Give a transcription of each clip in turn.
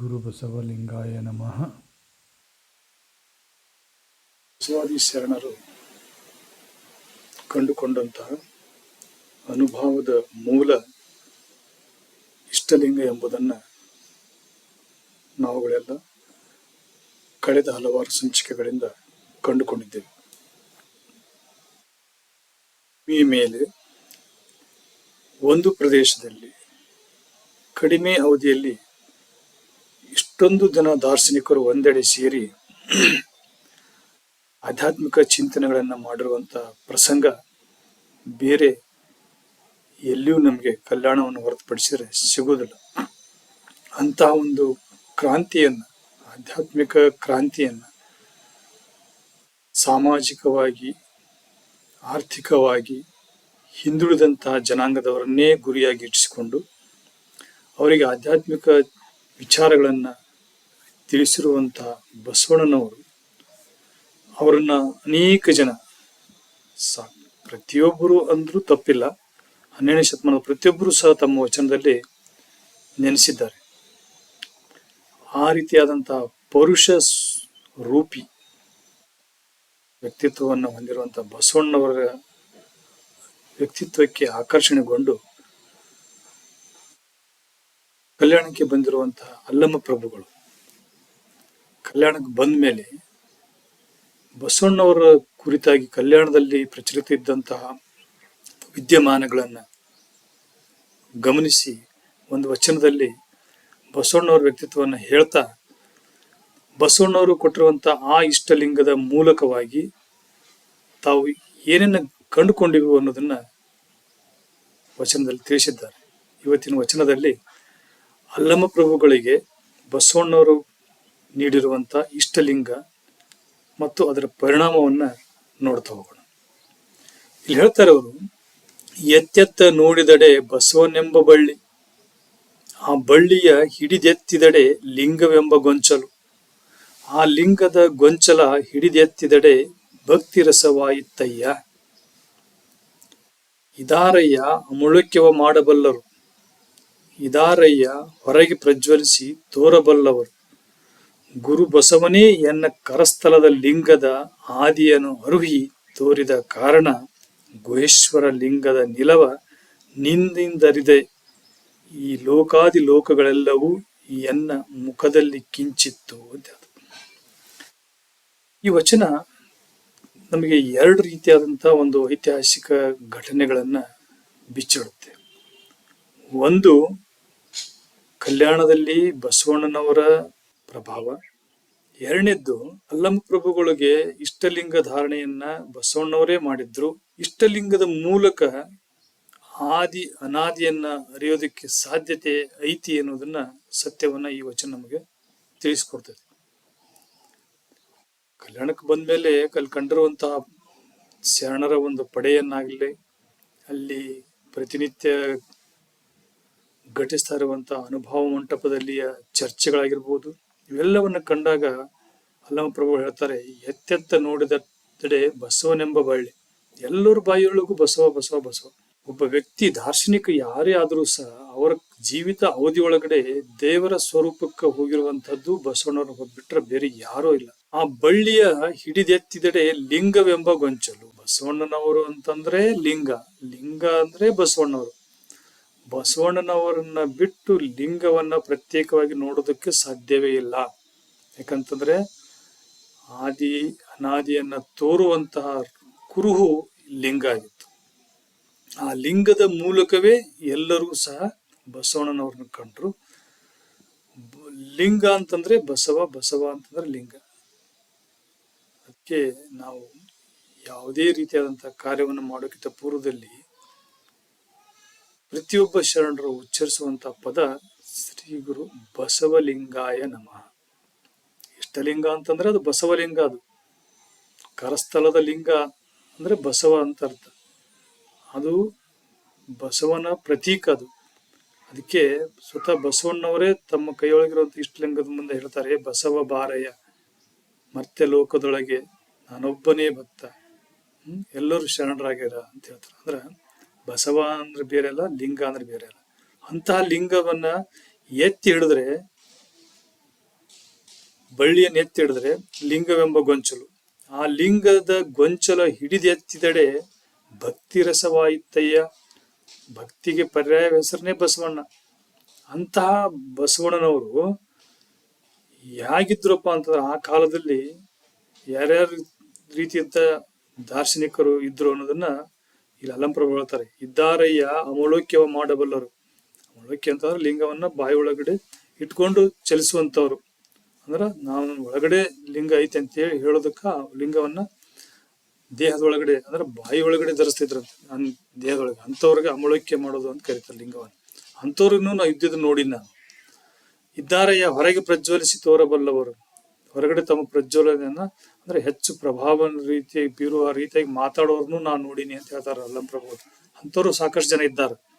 ಗುರುಬಸವಲಿಂಗಾಯ ನಮಃ. ಬಸವಾದಿ ಶರಣರು ಕಂಡುಕೊಂಡಂತಹ ಅನುಭವದ ಮೂಲ ಇಷ್ಟಲಿಂಗ ಎಂಬುದನ್ನು ನಾವುಗಳೆಲ್ಲ ಕಳೆದ ಹಲವಾರು ಸಂಚಿಕೆಗಳಿಂದ ಕಂಡುಕೊಂಡಿದ್ದೇವೆ. ಈ ಮೇಲೆ ಒಂದು ಪ್ರದೇಶದಲ್ಲಿ ಕಡಿಮೆ ಅವಧಿಯಲ್ಲಿ ಇಷ್ಟೊಂದು ಜನ ದಾರ್ಶನಿಕರು ಒಂದೆಡೆ ಸೇರಿ ಆಧ್ಯಾತ್ಮಿಕ ಚಿಂತನೆಗಳನ್ನು ಮಾಡಿರುವಂಥ ಪ್ರಸಂಗ ಬೇರೆ ಎಲ್ಲಿಯೂ ನಮಗೆ ಕಲ್ಯಾಣವನ್ನು ಹೊರತುಪಡಿಸಿದರೆ ಸಿಗುವುದಿಲ್ಲ. ಅಂತಹ ಒಂದು ಕ್ರಾಂತಿಯನ್ನು, ಆಧ್ಯಾತ್ಮಿಕ ಕ್ರಾಂತಿಯನ್ನು ಸಾಮಾಜಿಕವಾಗಿ, ಆರ್ಥಿಕವಾಗಿ ಹಿಂದುಳಿದಂತಹ ಜನಾಂಗದವರನ್ನೇ ಗುರಿಯಾಗಿ ಇಟ್ಟಿಸಿಕೊಂಡು ಅವರಿಗೆ ಆಧ್ಯಾತ್ಮಿಕ ವಿಚಾರಗಳನ್ನು ತಿಳಿಸಿರುವಂತಹ ಬಸವಣ್ಣನವರು, ಅವರನ್ನ ಅನೇಕ ಜನ ಸಾ, ಪ್ರತಿಯೊಬ್ಬರು ಅಂದ್ರೂ ತಪ್ಪಿಲ್ಲ. ಹನ್ನೆರಡನೇ ಶತಮಾನದ ಪ್ರತಿಯೊಬ್ಬರು ಸಹ ತಮ್ಮ ವಚನದಲ್ಲಿ ನೆನೆಸಿದ್ದಾರೆ. ಆ ರೀತಿಯಾದಂತಹ ಪೌರುಷ ರೂಪಿ ವ್ಯಕ್ತಿತ್ವವನ್ನು ಹೊಂದಿರುವಂತಹ ಬಸವಣ್ಣವರ ವ್ಯಕ್ತಿತ್ವಕ್ಕೆ ಆಕರ್ಷಣೆಗೊಂಡು ಕಲ್ಯಾಣಕ್ಕೆ ಬಂದಿರುವಂತಹ ಅಲ್ಲಮ್ಮ ಪ್ರಭುಗಳು. ಕಲ್ಯಾಣಕ್ಕೆ ಬಂದ ಮೇಲೆ ಬಸವಣ್ಣವರ ಕುರಿತಾಗಿ ಕಲ್ಯಾಣದಲ್ಲಿ ಪ್ರಚಲಿತ ಇದ್ದಂತಹ ವಿದ್ಯಮಾನಗಳನ್ನು ಗಮನಿಸಿ ಒಂದು ವಚನದಲ್ಲಿ ಬಸವಣ್ಣವರ ವ್ಯಕ್ತಿತ್ವವನ್ನು ಹೇಳ್ತಾ, ಬಸವಣ್ಣವರು ಕೊಟ್ಟಿರುವಂಥ ಆ ಇಷ್ಟಲಿಂಗದ ಮೂಲಕವಾಗಿ ತಾವು ಏನೇನು ಕಂಡುಕೊಂಡಿವು ಅನ್ನೋದನ್ನ ವಚನದಲ್ಲಿ ತಿಳಿಸಿದ್ದಾರೆ. ಇವತ್ತಿನ ವಚನದಲ್ಲಿ ಅಲ್ಲಮ ಪ್ರಭುಗಳಿಗೆ ಬಸವಣ್ಣವರು ನೀಡಿರುವಂಥ ಇಷ್ಟಲಿಂಗ ಮತ್ತು ಅದರ ಪರಿಣಾಮವನ್ನ ನೋಡ್ತಾ ಹೋಗೋಣ. ಇಲ್ಲಿ ಹೇಳ್ತಾರೆ ಅವರು, ಎತ್ತೆತ್ತ ನೋಡಿದಡೆ ಬಸವನೆಂಬ ಬಳ್ಳಿ, ಆ ಬಳ್ಳಿಯ ಹಿಡಿದೆತ್ತಿದಡೆ ಲಿಂಗವೆಂಬ ಗೊಂಚಲು, ಆ ಲಿಂಗದ ಗೊಂಚಲ ಹಿಡಿದೆತ್ತಿದಡೆ ಭಕ್ತಿ ರಸವಾಯಿತ್ತಯ್ಯ ಇದಾರಯ್ಯ ಅಮುಳುಕ್ಯವ ಮಾಡಬಲ್ಲರು, ಇದಾರಯ್ಯ ಹೊರಗೆ ಪ್ರಜ್ವಲಿಸಿ ತೋರಬಲ್ಲವರು. ಗುರು ಬಸವನೇ ಎನ್ನ ಕರಸ್ಥಲದ ಲಿಂಗದ ಆದಿಯನ್ನು ಅರುಹಿ ತೋರಿದ ಕಾರಣ ಗುಹೇಶ್ವರ ಲಿಂಗದ ನಿಲವ ನಿಂದಿಂದರಿದೆ. ಈ ಲೋಕಾದಿ ಲೋಕಗಳೆಲ್ಲವೂ ಎನ್ನ ಮುಖದಲ್ಲಿ ಕಿಂಚಿತ್ತು ಅಂತ ಈ ವಚನ ನಮಗೆ ಎರಡು ರೀತಿಯಾದಂತಹ ಒಂದು ಐತಿಹಾಸಿಕ ಘಟನೆಗಳನ್ನ ಬಿಚ್ಚಿಡುತ್ತೆ. ಒಂದು, ಕಲ್ಯಾಣದಲ್ಲಿ ಬಸವಣ್ಣನವರ ಪ್ರಭಾವ. ಎರಡನೇದ್ದು ಅಲ್ಲಮ ಪ್ರಭುಗಳಿಗೆ ಇಷ್ಟಲಿಂಗ ಧಾರಣೆಯನ್ನ ಬಸವಣ್ಣವರೇ ಮಾಡಿದ್ರು. ಇಷ್ಟಲಿಂಗದ ಮೂಲಕ ಆದಿ ಅನಾದಿಯನ್ನ ಅರಿಯೋದಕ್ಕೆ ಸಾಧ್ಯತೆ ಐತಿ ಅನ್ನೋದನ್ನ ಸತ್ಯವನ್ನ ಈ ವಚನ ನಮಗೆ ತಿಳಿಸ್ಕೊಡ್ತದೆ. ಕಲ್ಯಾಣಕ್ಕೆ ಬಂದ್ಮೇಲೆ ಅಲ್ಲಿ ಕಂಡಿರುವಂತಹ ಶರಣರ ಒಂದು ಪಡೆಯನ್ನಾಗಲಿ, ಅಲ್ಲಿ ಪ್ರತಿನಿತ್ಯ ಘಟಿಸ್ತಾ ಇರುವಂತಹ ಅನುಭವ ಮಂಟಪದಲ್ಲಿಯ ಚರ್ಚೆಗಳಾಗಿರ್ಬೋದು ಇವೆಲ್ಲವನ್ನ ಕಂಡಾಗ ಪ್ರಭು ಹೇಳ್ತಾರೆ, ಎತ್ತೆತ್ತ ನೋಡಿದ ಬಸವನೆಂಬ ಬಳ್ಳಿ. ಎಲ್ಲರ ಬಾಯಿಯೊಳಗೂ ಬಸವ ಬಸವ ಬಸವ. ಒಬ್ಬ ವ್ಯಕ್ತಿ ದಾರ್ಶನಿಕ ಯಾರೇ ಆದರೂ ಸಹ ಅವರ ಜೀವಿತ ಅವಧಿ ಒಳಗಡೆ ದೇವರ ಸ್ವರೂಪಕ್ಕೆ ಹೋಗಿರುವಂತದ್ದು ಬಸವಣ್ಣವ್ರ ಬಿಟ್ರೆ ಬೇರೆ ಯಾರೂ ಇಲ್ಲ. ಆ ಬಳ್ಳಿಯ ಹಿಡಿದೆತ್ತಿದಡೆ ಲಿಂಗವೆಂಬ ಗೊಂಚಲು. ಬಸವಣ್ಣನವರು ಅಂತಂದ್ರೆ ಲಿಂಗ. ಲಿಂಗ ಅಂದ್ರೆ ಬಸವಣ್ಣವರು. ಬಸವಣ್ಣನವರನ್ನ ಬಿಟ್ಟು ಲಿಂಗವನ್ನ ಪ್ರತ್ಯೇಕವಾಗಿ ನೋಡೋದಕ್ಕೆ ಸಾಧ್ಯವೇ ಇಲ್ಲ. ಯಾಕಂತಂದ್ರೆ ಆದಿ ಅನಾದಿಯನ್ನ ತೋರುವಂತಹ ಕುರುಹು ಲಿಂಗ ಆಗಿತ್ತು. ಆ ಲಿಂಗದ ಮೂಲಕವೇ ಎಲ್ಲರೂ ಸಹ ಬಸವಣ್ಣನವ್ರನ್ನ ಕಂಡ್ರು. ಲಿಂಗ ಅಂತಂದ್ರೆ ಬಸವ ಬಸವ ಅಂತಂದ್ರೆ ಲಿಂಗ. ಅದಕ್ಕೆ ನಾವು ಯಾವುದೇ ರೀತಿಯಾದಂತಹ ಕಾರ್ಯವನ್ನು ಮಾಡೋಕ್ಕಿಂತ ಪೂರ್ವದಲ್ಲಿ ಪ್ರತಿಯೊಬ್ಬ ಶರಣರು ಉಚ್ಚರಿಸುವಂತ ಪದ ಶ್ರೀ ಗುರು ಬಸವಲಿಂಗಾಯ ನಮಃ. ಇಷ್ಟಲಿಂಗ ಅಂತಂದ್ರೆ ಅದು ಬಸವಲಿಂಗ ಅದು. ಕರಸ್ಥಲದ ಲಿಂಗ ಅಂದ್ರೆ ಬಸವ ಅಂತ ಅರ್ಥ. ಅದು ಬಸವನ ಪ್ರತೀಕ ಅದು. ಅದಕ್ಕೆ ಸ್ವತಃ ಬಸವಣ್ಣವರೇ ತಮ್ಮ ಕೈಯೊಳಗಿರುವಂತ ಇಷ್ಟಲಿಂಗದ ಮುಂದೆ ಹೇಳ್ತಾರೆ ಬಸವ ಬಾರಯ್ಯ, ಮರ್ತ್ಯ ಲೋಕದೊಳಗೆ ನಾನೊಬ್ಬನೇ ಭಕ್ತ. ಎಲ್ಲರೂ ಶರಣರಾಗ್ಯಾರ ಅಂತ ಹೇಳ್ತಾರೆ. ಅಂದ್ರ ಬಸವ ಅಂದ್ರೆ ಬೇರೆ ಅಲ್ಲ, ಲಿಂಗ ಅಂದ್ರೆ ಬೇರೆ ಅಲ್ಲ. ಅಂತಹ ಲಿಂಗವನ್ನ ಎತ್ತಿ ಹಿಡಿದ್ರೆ, ಬಳ್ಳಿಯನ್ನು ಎತ್ತಿ ಹಿಡಿದ್ರೆ ಲಿಂಗವೆಂಬ ಗೊಂಚಲು. ಆ ಲಿಂಗದ ಗೊಂಚಲ ಹಿಡಿದೆತ್ತಿದಡೆ ಭಕ್ತಿ ರಸವಾಯಿತಯ್ಯ, ಭಕ್ತಿಗೆ ಪರ್ಯಾಯ ಹೆಸರನೇ ಬಸವಣ್ಣ. ಅಂತಹ ಬಸವಣ್ಣನವರು ಹೇಗಿದ್ರಪ್ಪ ಅಂತಂದ್ರೆ ಆ ಕಾಲದಲ್ಲಿ ಯಾರ್ಯಾರ ರೀತಿಯಂತ ದಾರ್ಶನಿಕರು ಇದ್ರು ಅನ್ನೋದನ್ನ ಇಲ್ಲಿ ಅಲಂಪ್ರಭು ಹೇಳ್ತಾರೆ ಇದ್ದಾರಯ್ಯ ಅಮೋಲೋಕ್ಯವ ಮಾಡಬಲ್ಲರು? ಅಮೋಲೋಕ್ಯ ಅಂತಂದ್ರೆ ಲಿಂಗವನ್ನ ಬಾಯಿ ಒಳಗಡೆ ಇಟ್ಕೊಂಡು ಚಲಿಸುವಂತವ್ರು. ಅಂದ್ರ ನಾವು ಒಳಗಡೆ ಲಿಂಗ ಐತೆ ಅಂತ ಹೇಳಿ ಹೇಳೋದಕ್ಕ ಲಿಂಗವನ್ನ ದೇಹದ ಒಳಗಡೆ, ಅಂದ್ರೆ ಬಾಯಿ ಒಳಗಡೆ ಧರಿಸ್ತಿದ್ರಂತೆ ಅನ್ ದೇಹದೊಳಗೆ ಅಂಥವ್ರಿಗೆ ಅಮೋಲೋಕ್ಯ ಮಾಡೋದು ಅಂತ ಕರೀತಾರೆ ಲಿಂಗವನ್ನ. ಅಂಥವ್ರಿಗೂ ನಾವು ಇದ್ದಿದ್ದು ನೋಡಿ ನಾನು ಇದ್ದಾರಯ್ಯ ಹೊರಗೆ ಪ್ರಜ್ವಲಿಸಿ ತೋರಬಲ್ಲವರು. ಹೊರಗಡೆ ತಮ್ಮ ಪ್ರಜ್ವಲನೆಯನ್ನ ಅಂದ್ರೆ ಹೆಚ್ಚು ಪ್ರಭಾವ ರೀತಿಯಾಗಿ ಬೀರುವ ರೀತಿಯಾಗಿ ಮಾತಾಡೋರ್ನು ನಾನು ನೋಡಿನಿ ಅಂತ ಹೇಳ್ತಾರೆ ಅಲ್ಲಂ ಪ್ರಭು ಅಂತವರು ಸಾಕಷ್ಟು ಜನ ಇದ್ದಾರೆ.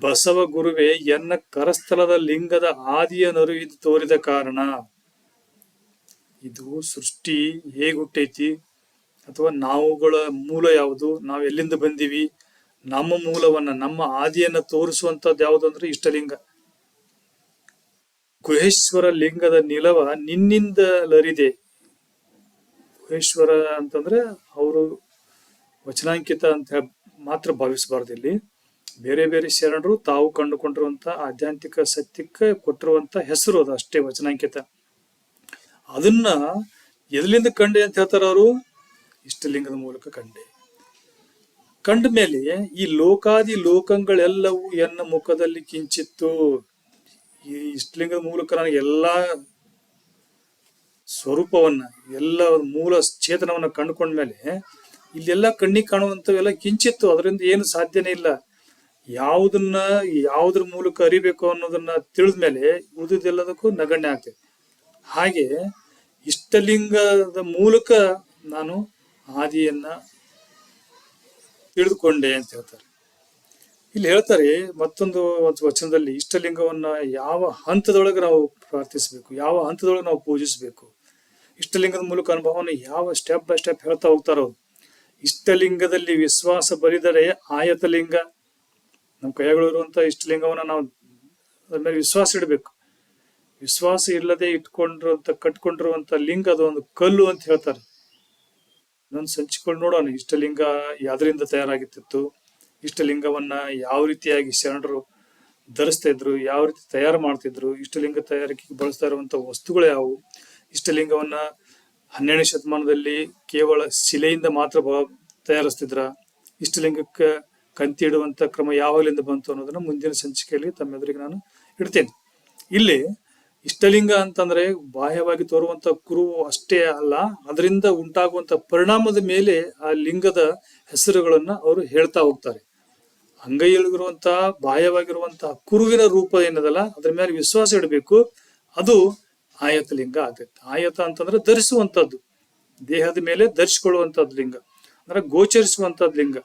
ಬಸವ ಗುರುವೆ ಎನ್ನ ಕರಸ್ಥಲದ ಲಿಂಗದ ಆದಿಯ ನರುವಿದು ತೋರಿದ ಕಾರಣ. ಇದು ಸೃಷ್ಟಿ ಹೇಗ್ ಹುಟ್ಟೈತಿ ಅಥವಾ ನಾವುಗಳ ಮೂಲ ಯಾವುದು? ನಾವು ಎಲ್ಲಿಂದ ಬಂದೀವಿ? ನಮ್ಮ ಮೂಲವನ್ನ, ನಮ್ಮ ಆದಿಯನ್ನ ತೋರಿಸುವಂತದ್ದು ಯಾವುದು ಅಂದ್ರೆ ಇಷ್ಟಲಿಂಗ. ಗುಹೇಶ್ವರ ಲಿಂಗದ ನಿಲವ ನಿನ್ನಿಂದ ಲರಿದೆ ಗುಹೇಶ್ವರ ಅಂತಂದ್ರೆ ಅವರು ವಚನಾಂಕಿತ ಅಂತ ಮಾತ್ರ ಭಾವಿಸಬಾರ್ದು ಇಲ್ಲಿ. ಬೇರೆ ಬೇರೆ ಶರಣರು ತಾವು ಕಂಡುಕೊಂಡಿರುವಂತ ಆಧ್ಯಾತ್ಮಿಕ ಸತ್ಯಕ್ಕೆ ಕೊಟ್ಟಿರುವಂತ ಹೆಸರು ಅದು ಅಷ್ಟೇ ವಚನಾಂಕಿತ. ಅದನ್ನ ಎದಲಿಂದ ಕಂಡೆ ಅಂತ ಹೇಳ್ತಾರ ಅವರು? ಇಷ್ಟಲಿಂಗದ ಮೂಲಕ ಕಂಡೆ. ಕಂಡ ಮೇಲೆ ಈ ಲೋಕಾದಿ ಲೋಕಗಳೆಲ್ಲವೂ ಎನ್ನ ಮುಖದಲ್ಲಿ ಕಿಂಚಿತ್ತು. ಈ ಇಷ್ಟಲಿಂಗದ ಮೂಲಕ ನನಗೆ ಎಲ್ಲಾ ಸ್ವರೂಪವನ್ನ, ಎಲ್ಲ ಮೂಲ ಚೇತನವನ್ನ ಕಂಡುಕೊಂಡ್ಮೇಲೆ ಇಲ್ಲೆಲ್ಲ ಕಣ್ಣಿಗೆ ಕಾಣುವಂಥವೆಲ್ಲ ಕಿಂಚಿತ್ತು. ಅದರಿಂದ ಏನು ಸಾಧ್ಯನೇ ಇಲ್ಲ. ಯಾವುದನ್ನ, ಯಾವುದ್ರ ಮೂಲಕ ಅರಿಬೇಕು ಅನ್ನೋದನ್ನ ತಿಳಿದ್ಮೇಲೆ ಉಳಿದೆಲ್ಲದಕ್ಕೂ ನಗಣ್ಯ ಆಗ್ತದೆ. ಹಾಗೆ ಇಷ್ಟಲಿಂಗದ ಮೂಲಕ ನಾನು ಆದಿಯನ್ನ ತಿಳಿದುಕೊಂಡೆ ಅಂತ ಹೇಳ್ತಾರೆ. ಇಲ್ಲಿ ಹೇಳ್ತಾರೆ ಮತ್ತೊಂದು ವಚನದಲ್ಲಿ, ಇಷ್ಟಲಿಂಗವನ್ನ ಯಾವ ಹಂತದೊಳಗೆ ನಾವು ಪ್ರಾರ್ಥಿಸಬೇಕು, ಯಾವ ಹಂತದೊಳಗೆ ನಾವು ಪೂಜಿಸಬೇಕು? ಇಷ್ಟಲಿಂಗದ ಮೂಲಕ ಅನುಭವವನ್ನು ಯಾವ ಸ್ಟೆಪ್ ಬೈ ಸ್ಟೆಪ್ ಹೇಳ್ತಾ ಹೋಗ್ತಾರೋ ಇಷ್ಟಲಿಂಗದಲ್ಲಿ ವಿಶ್ವಾಸ ಬರಿದರೆ ಆಯತಲಿಂಗ ನಮ್ಮ ಕೈಗಳಿರುವಂತ ಇಷ್ಟಲಿಂಗವನ್ನ ನಾವು ಅದ್ರ ಮೇಲೆ ವಿಶ್ವಾಸ ಇಡಬೇಕು. ವಿಶ್ವಾಸ ಇಲ್ಲದೆ ಇಟ್ಕೊಂಡಿರುವಂತ, ಕಟ್ಕೊಂಡಿರುವಂತ ಲಿಂಗ ಅದು ಒಂದು ಕಲ್ಲು ಅಂತ ಹೇಳ್ತಾರೆ. ನಾನು ಸಂಚಿಕೊಂಡು ನೋಡೋಣ. ಇಷ್ಟಲಿಂಗ ಯಾವ್ದರಿಂದ ತಯಾರಾಗಿತ್ತಿತ್ತು ಇಷ್ಟಲಿಂಗವನ್ನ ಯಾವ ರೀತಿಯಾಗಿ ಶರಣರು ಧರಿಸ್ತಾ ಇದ್ರು, ಯಾವ ರೀತಿ ತಯಾರು ಮಾಡ್ತಿದ್ರು ಇಷ್ಟಲಿಂಗ ತಯಾರಿಕೆಗೆ ಬಳಸ್ತಾ ಇರುವಂತ ವಸ್ತುಗಳು ಯಾವುವು ಇಷ್ಟಲಿಂಗವನ್ನ ಹನ್ನೆರಡನೇ ಶತಮಾನದಲ್ಲಿ ಕೇವಲ ಶಿಲೆಯಿಂದ ಮಾತ್ರ ತಯಾರಿಸ್ತಿದ್ರ. ಇಷ್ಟಲಿಂಗಕ್ಕೆ ಕಂತಿ ಇಡುವಂತ ಕ್ರಮ ಯಾವಾಗಲಿಂದ ಬಂತು ಅನ್ನೋದನ್ನ ಮುಂದಿನ ಸಂಚಿಕೆಯಲ್ಲಿ ತಮ್ಮೆದುರಿಗೆ ನಾನು ಇಡ್ತೇನೆ. ಇಲ್ಲಿ ಇಷ್ಟಲಿಂಗ ಅಂತಂದ್ರೆ ಬಾಹ್ಯವಾಗಿ ತೋರುವಂತ ಕುರುವು ಅಷ್ಟೇ ಅಲ್ಲ, ಅದರಿಂದ ಉಂಟಾಗುವಂತ ಪರಿಣಾಮದ ಮೇಲೆ ಆ ಲಿಂಗದ ಹೆಸರುಗಳನ್ನ ಅವರು ಹೇಳ್ತಾ ಹೋಗ್ತಾರೆ. ಅಂಗೈಯಲ್ಲಿರುವಂತಹ ಬಾಹ್ಯವಾಗಿರುವಂತಹ ಕುರುವಿನ ರೂಪ ಏನದಲ್ಲ, ಅದ್ರ ಮೇಲೆ ವಿಶ್ವಾಸ ಇಡಬೇಕು. ಅದು ಆಯತ ಲಿಂಗ ಆಗತ್ತೆ. ಆಯತ ಅಂತಂದ್ರೆ ಧರಿಸುವಂಥದ್ದು. ದೇಹದ ಮೇಲೆ ಧರಿಸಿಕೊಳ್ಳುವಂಥದ್ದು ಲಿಂಗ. ಅಂದ್ರೆ ಗೋಚರಿಸುವಂಥದ್ದು ಲಿಂಗ.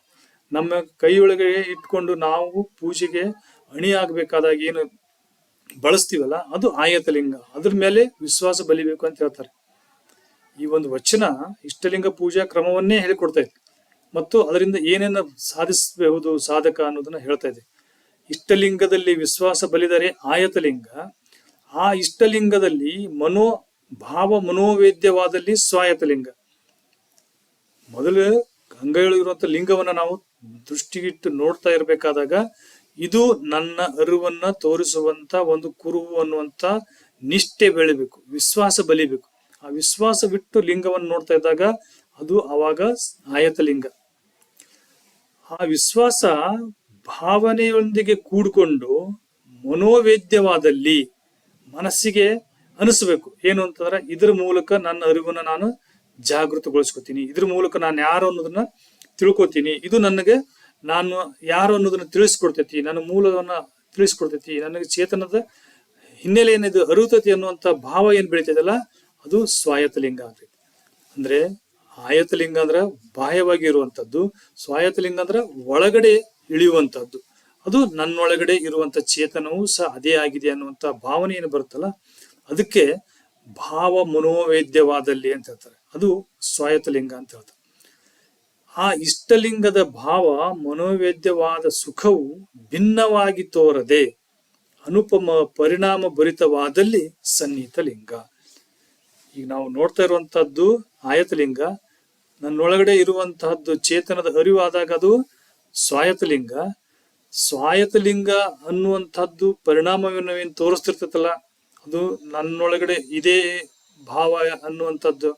ನಮ್ಮ ಕೈಯೊಳಗೆ ಇಟ್ಕೊಂಡು ನಾವು ಪೂಜೆಗೆ ಅಣಿ ಆಗ್ಬೇಕಾದಾಗ ಏನು ಬಳಸ್ತೀವಲ್ಲ, ಅದು ಆಯತ ಲಿಂಗ ಅದ್ರ ಮೇಲೆ ವಿಶ್ವಾಸ ಬಲಿಬೇಕು ಅಂತ ಹೇಳ್ತಾರೆ. ಈ ಒಂದು ವಚನ ಇಷ್ಟಲಿಂಗ ಪೂಜಾ ಕ್ರಮವನ್ನೇ ಹೇಳಿಕೊಡ್ತಾ ಇದೆ. ಮತ್ತು ಅದರಿಂದ ಏನೇನ ಸಾಧಿಸಬಹುದು ಸಾಧಕ ಅನ್ನೋದನ್ನ ಹೇಳ್ತಾ ಇದೆ. ಇಷ್ಟಲಿಂಗದಲ್ಲಿ ವಿಶ್ವಾಸ ಬಲಿದರೆ ಆಯತಲಿಂಗ ಆ ಇಷ್ಟಲಿಂಗದಲ್ಲಿ ಮನೋ ಭಾವ ಮನೋವೇದ್ಯವಾದಲ್ಲಿ ಸ್ವಾಯತಲಿಂಗ ಮೊದಲು ಗಂಗೆಯೊಳಗಿರುವಂತ ಲಿಂಗವನ್ನ ನಾವು ದೃಷ್ಟಿಗಿಟ್ಟು ನೋಡ್ತಾ ಇರಬೇಕಾದಾಗ ಇದು ನನ್ನ ಅರಿವನ್ನ ತೋರಿಸುವಂತ ಒಂದು ಕುರುವು ಅನ್ನುವಂತ ನಿಷ್ಠೆ ಬೆಳಿಬೇಕು, ವಿಶ್ವಾಸ ಬಲಿಬೇಕು. ಆ ವಿಶ್ವಾಸ ಬಿಟ್ಟು ಲಿಂಗವನ್ನು ನೋಡ್ತಾ ಇದ್ದಾಗ ಅದು ಅವಾಗ ಆಯತಲಿಂಗ ಆ ವಿಶ್ವಾಸ ಭಾವನೆಯೊಂದಿಗೆ ಕೂಡಿಕೊಂಡು ಮನೋವೇದ್ಯವಾದಲ್ಲಿ ಮನಸ್ಸಿಗೆ ಅನಿಸ್ಬೇಕು. ಏನು ಅಂತಂದ್ರೆ ಇದ್ರ ಮೂಲಕ ನನ್ನ ಅರಿವನ್ನ ನಾನು ಜಾಗೃತಗೊಳಿಸ್ಕೊತೀನಿ. ಇದ್ರ ಮೂಲಕ ನಾನು ಯಾರು ಅನ್ನೋದನ್ನ ತಿಳ್ಕೊತೀನಿ. ಇದು ನನಗೆ ನಾನು ಯಾರು ಅನ್ನೋದನ್ನ ತಿಳಿಸ್ಕೊಡ್ತೈತಿ, ನನ್ನ ಮೂಲವನ್ನ ತಿಳಿಸ್ಕೊಡ್ತೈತಿ, ನನಗೆ ಚೇತನದ ಹಿನ್ನೆಲೆ ಏನಿದು, ಅರುತತಿ ಅನ್ನುವಂತ ಭಾವ ಏನ್ ಬೆಳಿತೈತಲ್ಲ, ಅದು ಸ್ವಾಯತಲಿಂಗ ಆಗ್ತೈತಿ. ಅಂದ್ರೆ ಆಯತಲಿಂಗ ಅಂದ್ರೆ ಬಾಹ್ಯವಾಗಿ ಇರುವಂತದ್ದು ಸ್ವಾಯತಲಿಂಗ ಅಂದ್ರೆ ಒಳಗಡೆ ಇಳಿಯುವಂತದ್ದು. ಅದು ನನ್ನೊಳಗಡೆ ಇರುವಂತ ಚೇತನವೂ ಸಹ ಅದೇ ಆಗಿದೆ ಅನ್ನುವಂತ ಭಾವನೆ ಏನು ಬರುತ್ತಲ್ಲ? ಅದಕ್ಕೆ ಭಾವ ಮನೋವೇದ್ಯವಾದಲ್ಲಿ ಅಂತ ಹೇಳ್ತಾರೆ. ಅದು ಸ್ವಾಯತಲಿಂಗ ಅಂತ ಹೇಳ್ತಾರೆ. ಆ ಇಷ್ಟಲಿಂಗದ ಭಾವ ಮನೋವೇದ್ಯವಾದ ಸುಖವು ಭಿನ್ನವಾಗಿ ತೋರದೆ ಅನುಪಮ ಪರಿಣಾಮ ಭರಿತವಾದಲ್ಲಿ ಸನ್ನಿಹಿತ ಲಿಂಗ. ಈಗ ನಾವು ನೋಡ್ತಾ ಇರುವಂತಹದ್ದು ಆಯತಲಿಂಗ. ನನ್ನೊಳಗಡೆ ಇರುವಂತಹದ್ದು ಚೇತನದ ಅರಿವಾದಾಗ ಅದು ಸ್ವಾಯತಲಿಂಗ ಸ್ವಾಯತಲಿಂಗ ಅನ್ನುವಂಥದ್ದು ಪರಿಣಾಮವನ್ನು ಏನು ತೋರಿಸ್ತಿರ್ತೈತಲ್ಲ, ಅದು ನನ್ನೊಳಗಡೆ ಇದೇ ಭಾವ ಅನ್ನುವಂಥದ್ದು.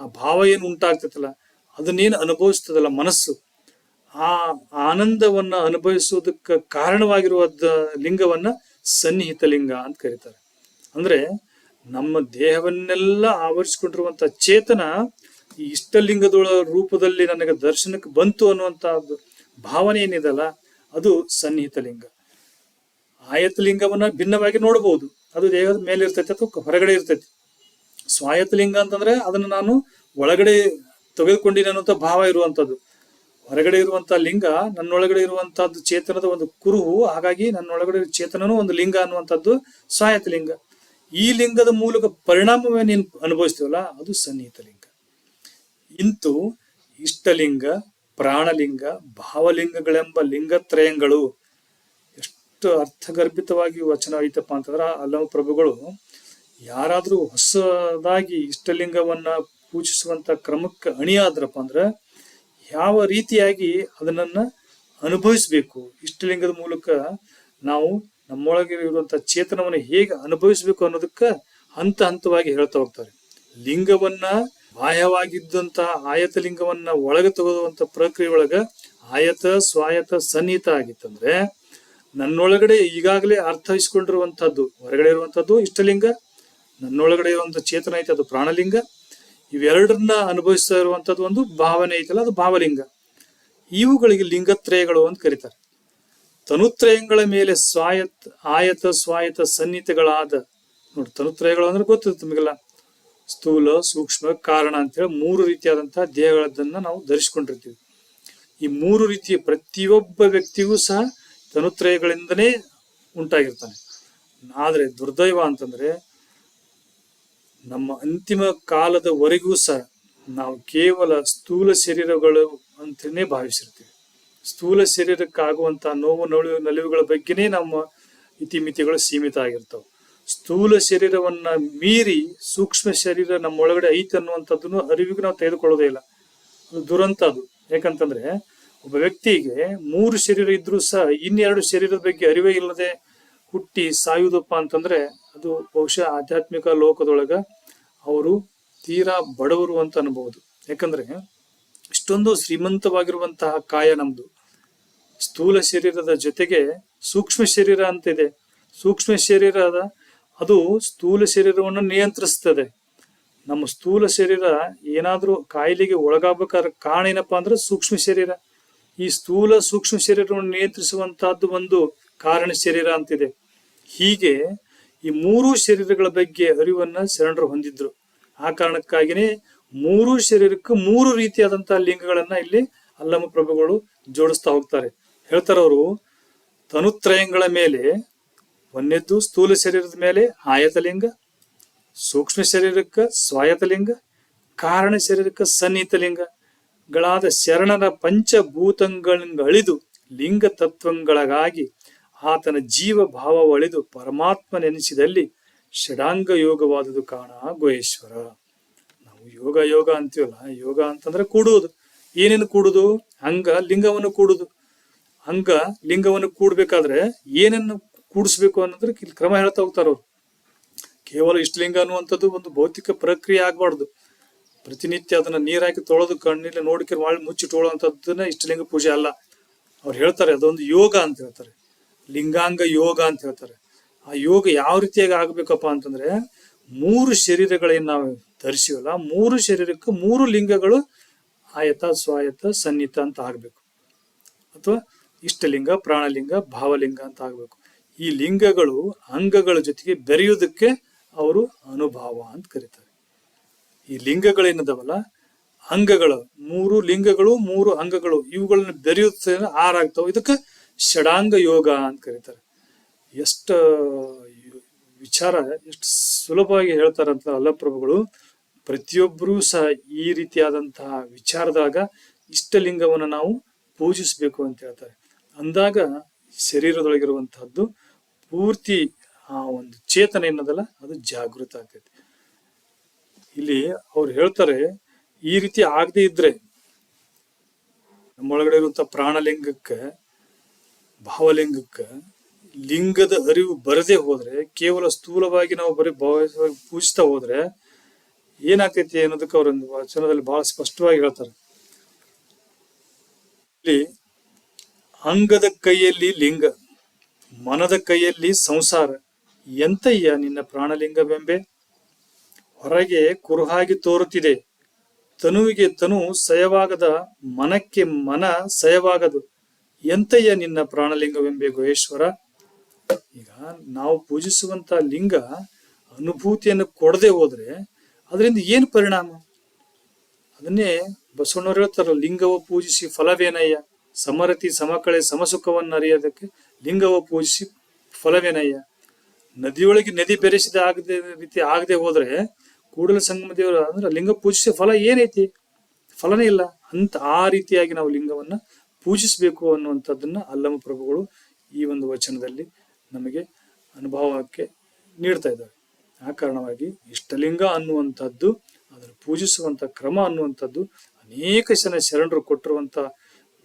ಆ ಭಾವ ಏನು ಉಂಟಾಗ್ತೈತಲ್ಲ, ಅದನ್ನೇನು ಅನುಭವಿಸ್ತದಲ್ಲ ಮನಸ್ಸು. ಆ ಆನಂದವನ್ನ ಅನುಭವಿಸುವುದಕ್ಕೆ ಕಾರಣವಾಗಿರುವ ಲಿಂಗವನ್ನ ಸನ್ನಿಹಿತ ಲಿಂಗ ಅಂತ ಕರೀತಾರೆ. ಅಂದ್ರೆ ನಮ್ಮ ದೇಹವನ್ನೆಲ್ಲ ಆವರಿಸಿಕೊಂಡಿರುವಂತ ಚೇತನ ಈ ಇಷ್ಟಲಿಂಗದೊಳ ರೂಪದಲ್ಲಿ ನನಗೆ ದರ್ಶನಕ್ಕೆ ಬಂತು ಅನ್ನುವಂಥದ್ದು ಭಾವನೆ ಏನಿದಲ್ಲ ಅದು ಸನ್ನಿಹಿತ ಲಿಂಗ ಆಯತ ಲಿಂಗವನ್ನ ಭಿನ್ನವಾಗಿ ನೋಡಬಹುದು ಅದು ದೇಹದ ಮೇಲೆ ಇರ್ತೈತಿ ಅಥವಾ ಹೊರಗಡೆ ಇರ್ತೈತಿ. ಸ್ವಾಯತ್ತ ಲಿಂಗ ಅಂತಂದ್ರೆ ಅದನ್ನ ನಾನು ಒಳಗಡೆ ತೆಗೆದುಕೊಂಡಿನ ಭಾವ ಇರುವಂತದ್ದು ಹೊರಗಡೆ ಇರುವಂತ ಲಿಂಗ, ನನ್ನೊಳಗಡೆ ಇರುವಂತಹದ್ದು ಚೇತನದ ಒಂದು ಕುರುಹು, ಹಾಗಾಗಿ ನನ್ನೊಳಗಡೆ ಚೇತನನು ಒಂದು ಲಿಂಗ ಅನ್ನುವಂಥದ್ದು ಸ್ವಾಯತ್ತ ಲಿಂಗ ಈ ಲಿಂಗದ ಮೂಲಕ ಪರಿಣಾಮವೇ ನೀನು ಅನುಭವಿಸ್ತೀವಲ್ಲ, ಅದು ಸನ್ನಿಹಿತ ಲಿಂಗ ಇಂತು ಇಷ್ಟಲಿಂಗ ಪ್ರಾಣಲಿಂಗ, ಭಾವಲಿಂಗಗಳೆಂಬ ಲಿಂಗತ್ರಯಗಳು. ಎಷ್ಟು ಅರ್ಥಗರ್ಭಿತವಾಗಿ ವಚನ ಐತಪ್ಪ ಅಂತಂದ್ರೆ ಅಲ್ಲವ ಪ್ರಭುಗಳು, ಯಾರಾದರೂ ಹೊಸದಾಗಿ ಇಷ್ಟಲಿಂಗವನ್ನ ಪೂಜಿಸುವಂತ ಕ್ರಮಕ್ಕೆ ಅಣಿಯಾದ್ರಪ್ಪ ಅಂದ್ರೆ ಯಾವ ರೀತಿಯಾಗಿ ಅದನ್ನ ಅನುಭವಿಸ್ಬೇಕು? ಇಷ್ಟಲಿಂಗದ ಮೂಲಕ ನಾವು ನಮ್ಮೊಳಗೆ ಇರುವಂತ ಚೇತನವನ್ನು ಹೇಗೆ ಅನುಭವಿಸ್ಬೇಕು ಅನ್ನೋದಕ್ಕೆ ಹಂತ ಹಂತವಾಗಿ ಹೇಳ್ತಾ ಹೋಗ್ತಾರೆ. ಲಿಂಗವನ್ನ ಬಾಹ್ಯವಾಗಿದ್ದಂತ ಆಯತ ಲಿಂಗವನ್ನ ಒಳಗೆ ತಗೊಳ್ಳುವಂತ ಪ್ರಕ್ರಿಯೆ ಒಳಗ ಆಯತ, ಸ್ವಾಯತ, ಸನ್ನಿಹಿತ ಆಗಿತ್ತಂದ್ರೆ ನನ್ನೊಳಗಡೆ ಈಗಾಗಲೇ ಅರ್ಥೈಸ್ಕೊಂಡಿರುವಂತಹದ್ದು, ಹೊರಗಡೆ ಇರುವಂತಹದ್ದು ಇಷ್ಟಲಿಂಗ, ನನ್ನೊಳಗಡೆ ಇರುವಂತ ಚೇತನ ಐತೆ ಅದು ಪ್ರಾಣಲಿಂಗ. ಇವೆರಡನ್ನ ಅನುಭವಿಸ್ತಾ ಇರುವಂತದ್ದು ಒಂದು ಭಾವನೆ ಐತಲ್ಲ, ಅದು ಭಾವಲಿಂಗ. ಇವುಗಳಿಗೆ ಲಿಂಗತ್ರಯಗಳು ಅಂತ ಕರೀತಾರೆ. ತನುತ್ರಯಗಳ ಮೇಲೆ ಸ್ವಾಯತ್, ಆಯತ, ಸ್ವಾಯತ, ಸನ್ನಿಹಿತಗಳಾದ, ನೋಡಿ, ತನುತ್ರಯಗಳು ಅಂದ್ರೆ ಗೊತ್ತಿದೆ ನಿಮಗೆಲ್ಲ. ಸ್ಥೂಲ, ಸೂಕ್ಷ್ಮ, ಕಾರಣ ಅಂತೇಳಿ ಮೂರು ರೀತಿಯಾದಂತಹ ದೇಹಗಳನ್ನ ನಾವು ಧರಿಸಿಕೊಂಡಿರ್ತೀವಿ. ಈ ಮೂರು ರೀತಿಯ ಪ್ರತಿಯೊಬ್ಬ ವ್ಯಕ್ತಿಗೂ ಸಹ ತನುತ್ರಯಗಳಿಂದನೇ ಉಂಟಾಗಿರ್ತಾನೆ. ಆದರೆ ದುರ್ದೈವ ಅಂತಂದ್ರೆ ನಮ್ಮ ಅಂತಿಮ ಕಾಲದವರೆಗೂ ಸಹ ನಾವು ಕೇವಲ ಸ್ಥೂಲ ಶರೀರಗಳು ಅಂತಲೇ ಭಾವಿಸಿರ್ತೀವಿ. ಸ್ಥೂಲ ಶರೀರಕ್ಕಾಗುವಂತಹ ನೋವು ನಲಿವು ನಲಿವುಗಳ ಬಗ್ಗೆನೇ ನಮ್ಮ ಇತಿಮಿತಿಗಳು ಸೀಮಿತ ಆಗಿರ್ತಾವೆ. ಸ್ಥೂಲ ಶರೀರವನ್ನ ಮೀರಿ ಸೂಕ್ಷ್ಮ ಶರೀರ ನಮ್ಮ ಒಳಗಡೆ ಐತೆ ಅನ್ನುವಂಥದ್ದನ್ನು ಅರಿವಿಗೆ ನಾವು ತೆಗೆದುಕೊಳ್ಳೋದೇ ಇಲ್ಲ. ಅದು ದುರಂತ ಅದು. ಯಾಕಂತಂದ್ರೆ ಒಬ್ಬ ವ್ಯಕ್ತಿಗೆ ಮೂರು ಶರೀರ ಇದ್ರೂ ಸಹ ಇನ್ನೆರಡು ಶರೀರದ ಬಗ್ಗೆ ಅರಿವೇ ಇಲ್ಲದೆ ಹುಟ್ಟಿ ಸಾಯುವುದಪ್ಪ ಅಂತಂದ್ರೆ ಅದು ಬಹುಶಃ ಆಧ್ಯಾತ್ಮಿಕ ಲೋಕದೊಳಗ ಅವರು ತೀರಾ ಬಡವರು ಅಂತ ಅನ್ಬಹುದು. ಯಾಕಂದ್ರೆ ಇಷ್ಟೊಂದು ಶ್ರೀಮಂತವಾಗಿರುವಂತಹ ಕಾಯ ನಮ್ದು. ಸ್ಥೂಲ ಶರೀರದ ಜೊತೆಗೆ ಸೂಕ್ಷ್ಮ ಶರೀರ ಅಂತ ಇದೆ ಸೂಕ್ಷ್ಮ ಶರೀರದ ಅದು ಸ್ಥೂಲ ಶರೀರವನ್ನು ನಿಯಂತ್ರಿಸ್ತದೆ. ನಮ್ಮ ಸ್ಥೂಲ ಶರೀರ ಏನಾದರೂ ಕಾಯಿಲೆಗೆ ಒಳಗಾಗಬೇಕಾದ್ರೆ ಕಾರಣ ಏನಪ್ಪ ಅಂದ್ರೆ ಸೂಕ್ಷ್ಮ ಶರೀರ. ಈ ಸ್ಥೂಲ ಸೂಕ್ಷ್ಮ ಶರೀರವನ್ನು ನಿಯಂತ್ರಿಸುವಂತಹದ್ದು ಒಂದು ಕಾರಣ ಶರೀರ ಅಂತಿದೆ. ಹೀಗೆ ಈ ಮೂರು ಶರೀರಗಳ ಬಗ್ಗೆ ಅರಿವನ್ನ ಶರಣರು ಹೊಂದಿದ್ರು. ಆ ಕಾರಣಕ್ಕಾಗಿನೇ ಮೂರು ಶರೀರಕ್ಕೆ ಮೂರು ರೀತಿಯಾದಂತಹ ಲಿಂಗಗಳನ್ನ ಇಲ್ಲಿ ಅಲ್ಲಮ ಪ್ರಭುಗಳು ಜೋಡಿಸ್ತಾ ಹೋಗ್ತಾರೆ. ಹೇಳ್ತಾರವರು, ತನುತ್ರಯಗಳ ಮೇಲೆ ಒಂದನೇದ್ದು ಸ್ಥೂಲ ಶರೀರದ ಮೇಲೆ ಆಯತಲಿಂಗ, ಸೂಕ್ಷ್ಮ ಶರೀರಕ್ಕೆ ಸ್ವಾಯತಲಿಂಗ ಕಾರಣ ಶರೀರಕ್ಕೆ ಸನ್ನಿಹಿತಲಿಂಗಗಳಾದ ಶರಣರ ಪಂಚಭೂತಗಳಿಂದ ಅಳಿದು ಲಿಂಗ ತತ್ವಗಳಾಗಿ ಆತನ ಜೀವ ಭಾವ ಒಳೆದು ಪರಮಾತ್ಮ ನೆನೆಸಿದಲ್ಲಿ ಷಡಾಂಗ ಯೋಗವಾದುದು ಕಾಣ ಗೋಯೇಶ್ವರ. ನಾವು ಯೋಗ ಯೋಗ ಅಂತೀವಲ್ಲ, ಯೋಗ ಅಂತಂದ್ರೆ ಕೂಡುವುದು. ಏನೇನು ಕೂಡುದು? ಅಂಗ ಲಿಂಗವನ್ನು ಕೂಡುದು. ಅಂಗ ಲಿಂಗವನ್ನು ಕೂಡ್ಬೇಕಾದ್ರೆ ಏನನ್ನು ಕೂಡಿಸ್ಬೇಕು ಅನ್ನೋದ್ರ ಇಲ್ಲಿ ಕ್ರಮ ಹೇಳ್ತಾ ಹೋಗ್ತಾರ ಅವ್ರು. ಕೇವಲ ಇಷ್ಟಲಿಂಗ ಅನ್ನುವಂಥದ್ದು ಒಂದು ಭೌತಿಕ ಪ್ರಕ್ರಿಯೆ ಆಗ್ಬಾರ್ದು. ಪ್ರತಿನಿತ್ಯ ಅದನ್ನ ನೀರ್ ಹಾಕಿ ತೊಳೆದು ಕಣ್ಣಿಲ್ಲ ನೋಡಿಕೆ ಮಾಡಿ ಮುಚ್ಚಿಟ್ಟುಕೊಳ್ಳುವಂಥದ್ದನ್ನ ಇಷ್ಟಲಿಂಗ ಪೂಜೆ ಅಲ್ಲ. ಅವ್ರು ಹೇಳ್ತಾರೆ, ಅದೊಂದು ಯೋಗ ಅಂತ ಹೇಳ್ತಾರೆ. ಲಿಂಗಾಂಗ ಯೋಗ ಅಂತ ಹೇಳ್ತಾರೆ. ಆ ಯೋಗ ಯಾವ ರೀತಿಯಾಗಿ ಆಗ್ಬೇಕಪ್ಪ ಅಂತಂದ್ರೆ, ಮೂರು ಶರೀರಗಳೇನು ನಾವು ಧರಿಸಿವಲ್ಲ, ಮೂರು ಶರೀರಕ್ಕೆ ಮೂರು ಲಿಂಗಗಳು ಆಯತ ಸ್ವಾಯತ ಸನ್ನಿತ ಅಂತ ಆಗ್ಬೇಕು. ಅಥವಾ ಇಷ್ಟಲಿಂಗ, ಪ್ರಾಣಲಿಂಗ, ಭಾವಲಿಂಗ ಅಂತ ಆಗ್ಬೇಕು. ಈ ಲಿಂಗಗಳು ಅಂಗಗಳ ಜೊತೆಗೆ ಬೆರೆಯುವುದಕ್ಕೆ ಅವರು ಅನುಭಾವ ಅಂತ ಕರೀತಾರೆ. ಈ ಲಿಂಗಗಳೇನದವಲ್ಲ ಅಂಗಗಳು, ಮೂರು ಲಿಂಗಗಳು, ಮೂರು ಅಂಗಗಳು, ಇವುಗಳನ್ನ ಬೆರೆಯುತ್ತೆ ಆರಾಗ್ತಾವ ಇದಕ್ಕೆ ಷಡಾಂಗ ಯೋಗ ಅಂತ ಕರೀತಾರೆ. ಎಷ್ಟ, ವಿಚಾರ ಎಷ್ಟು ಸುಲಭವಾಗಿ ಹೇಳ್ತಾರಂತ ಅಲ್ಲಪ್ರಭುಗಳು, ಪ್ರತಿಯೊಬ್ಬರೂ ಸಹ ಈ ರೀತಿಯಾದಂತಹ ವಿಚಾರದಾಗ ಇಷ್ಟಲಿಂಗವನ್ನು ನಾವು ಪೂಜಿಸಬೇಕು ಅಂತ ಹೇಳ್ತಾರೆ. ಅಂದಾಗ ಶರೀರದೊಳಗಿರುವಂತಹದ್ದು ಪೂರ್ತಿ ಆ ಒಂದು ಚೇತನ ಏನದಲ್ಲ, ಅದು ಜಾಗೃತ ಆಗ್ತೈತಿ ಇಲ್ಲಿ ಅವ್ರು ಹೇಳ್ತಾರೆ, ಈ ರೀತಿ ಆಗದೆ ಇದ್ರೆ ನಮ್ಮೊಳಗಡೆ ಇರುವಂತ ಪ್ರಾಣಲಿಂಗಕ್ಕೆ, ಭಾವಲಿಂಗಕ್ಕೆ ಲಿಂಗದ ಅರಿವು ಬರದೇ ಹೋದ್ರೆ, ಕೇವಲ ಸ್ಥೂಲವಾಗಿ ನಾವು ಬರೀ ಭಾವ ಪೂಜಿಸ್ತಾ ಹೋದ್ರೆ ಏನಾಗ್ತೈತಿ ಅನ್ನೋದಕ್ಕೆ ಅವರೊಂದು ವಚನದಲ್ಲಿ ಬಹಳ ಸ್ಪಷ್ಟವಾಗಿ ಹೇಳ್ತಾರೆ. ಇಲ್ಲಿ ಅಂಗದ ಕೈಯಲ್ಲಿ ಲಿಂಗ. ಮನದ ಕೈಯಲ್ಲಿ ಸಂಸಾರ, ಎಂತಯ್ಯ ನಿನ್ನ ಪ್ರಾಣಲಿಂಗವೆಂಬೆ? ಹೊರಗೆ ಕುರುಹಾಗಿ ತೋರುತ್ತಿದೆ. ತನುವಿಗೆ ತನು ಸಯವಾಗದ ಮನಕ್ಕೆ ಮನ ಸಯವಾಗದು. ಎಂತಯ್ಯ ನಿನ್ನ ಪ್ರಾಣಲಿಂಗವೆಂಬೆ ಗುಹೇಶ್ವರ? ಈಗ ನಾವು ಪೂಜಿಸುವಂತ ಲಿಂಗ ಅನುಭೂತಿಯನ್ನು ಕೊಡದೆ ಹೋದ್ರೆ ಅದರಿಂದ ಏನು ಪರಿಣಾಮ? ಅದನ್ನೇ ಬಸವಣ್ಣವ್ರು ಹೇಳ್ತಾರ ಲಿಂಗವ ಪೂಜಿಸಿ ಫಲವೇನಯ್ಯ? ಸಮರತಿ ಸಮಕಳೆ ಸಮಸುಖವನ್ನು ಅರಿಯೋದಕ್ಕೆ ಲಿಂಗವ ಪೂಜಿಸಿ ಫಲವೇನಯ್ಯ? ನದಿಯೊಳಗೆ ನದಿ ಬೆರೆಸಿದ ಆಗದೆ ರೀತಿ ಆಗದೆ ಹೋದ್ರೆ ಕೂಡಲ ಸಂಗಮ ದೇವರ ಅಂದ್ರೆ ಲಿಂಗ ಪೂಜಿಸಿದ ಫಲ ಏನೈತಿ? ಫಲನೇ ಇಲ್ಲ. ಅಂತ ಆ ರೀತಿಯಾಗಿ ನಾವು ಲಿಂಗವನ್ನ ಪೂಜಿಸಬೇಕು ಅನ್ನುವಂಥದ್ದನ್ನ ಅಲ್ಲಮ ಪ್ರಭುಗಳು ಈ ಒಂದು ವಚನದಲ್ಲಿ ನಮಗೆ ಅನುಭವಕ್ಕೆ ನೀಡ್ತಾ ಇದ್ದಾರೆ. ಆ ಕಾರಣವಾಗಿ ಇಷ್ಟಲಿಂಗ ಅನ್ನುವಂಥದ್ದು ಅದನ್ನು ಪೂಜಿಸುವಂತ ಕ್ರಮ ಅನ್ನುವಂಥದ್ದು ಅನೇಕ ಜನ ಶರಣರು ಕೊಟ್ಟಿರುವಂತ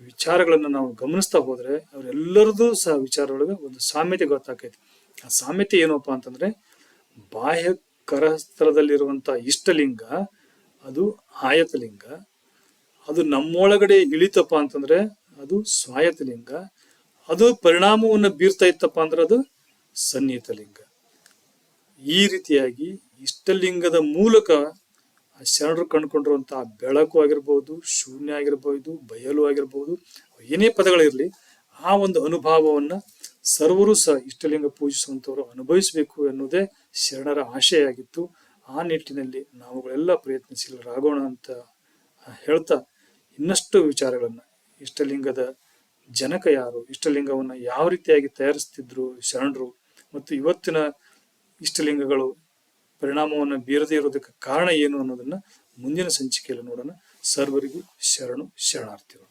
ವಿಚಾರಗಳನ್ನು ನಾವು ಗಮನಿಸ್ತಾ ಹೋದ್ರೆ ಅವರೆಲ್ಲರದು ಸಹ ವಿಚಾರದೊಳಗೆ ಒಂದು ಸಾಮ್ಯತೆ ಗೊತ್ತಾಕೈತಿ ಆ ಸಾಮ್ಯತೆ ಏನಪ್ಪ ಅಂತಂದ್ರೆ ಬಾಹ್ಯ ಕರಸ್ತ್ರದಲ್ಲಿರುವಂತ ಇಷ್ಟಲಿಂಗ, ಅದು ಆಯತಲಿಂಗ, ಅದು ನಮ್ಮೊಳಗಡೆ ಇಳಿತಪ್ಪ ಅಂತಂದ್ರೆ ಅದು ಸ್ವಾಯತಲಿಂಗ ಅದು ಪರಿಣಾಮವನ್ನು ಬೀರ್ತಾ ಇತ್ತಪ್ಪ ಅಂದ್ರೆ ಅದು ಸನ್ನಿಹಿತಲಿಂಗ. ಈ ರೀತಿಯಾಗಿ ಇಷ್ಟಲಿಂಗದ ಮೂಲಕ ಶರಣರು ಕಂಡುಕೊಂಡಿರುವಂತಹ ಬೆಳಕು ಆಗಿರ್ಬೋದು, ಶೂನ್ಯ ಆಗಿರ್ಬೋದು, ಬಯಲು ಆಗಿರ್ಬೋದು, ಏನೇ ಪದಗಳಿರಲಿ, ಆ ಒಂದು ಅನುಭವವನ್ನ ಸರ್ವರು ಸಹ ಇಷ್ಟಲಿಂಗ ಪೂಜಿಸುವಂತವರು ಅನುಭವಿಸಬೇಕು ಎನ್ನುವುದೇ ಶರಣರ ಆಶೆಯಾಗಿತ್ತು. ಆ ನಿಟ್ಟಿನಲ್ಲಿ ನಾವುಗಳೆಲ್ಲ ಪ್ರಯತ್ನಶೀಲರಾಗೋಣ ಅಂತ ಹೇಳ್ತಾ ಇನ್ನಷ್ಟು ವಿಚಾರಗಳನ್ನು, ಇಷ್ಟಲಿಂಗದ ಜನಕ ಯಾರು, ಇಷ್ಟಲಿಂಗವನ್ನು ಯಾವ ರೀತಿಯಾಗಿ ತಯಾರಿಸ್ತಿದ್ರು ಶರಣರು, ಮತ್ತು ಇವತ್ತಿನ ಇಷ್ಟಲಿಂಗಗಳು ಪರಿಣಾಮವನ್ನು ಬೀರದೇ ಇರೋದಕ್ಕೆ ಕಾರಣ ಏನು ಅನ್ನೋದನ್ನ ಮುಂದಿನ ಸಂಚಿಕೆಯಲ್ಲಿ ನೋಡೋಣ. ಸರ್ವರಿಗೂ ಶರಣು ಶರಣಾರ್ಥಿಗಳು.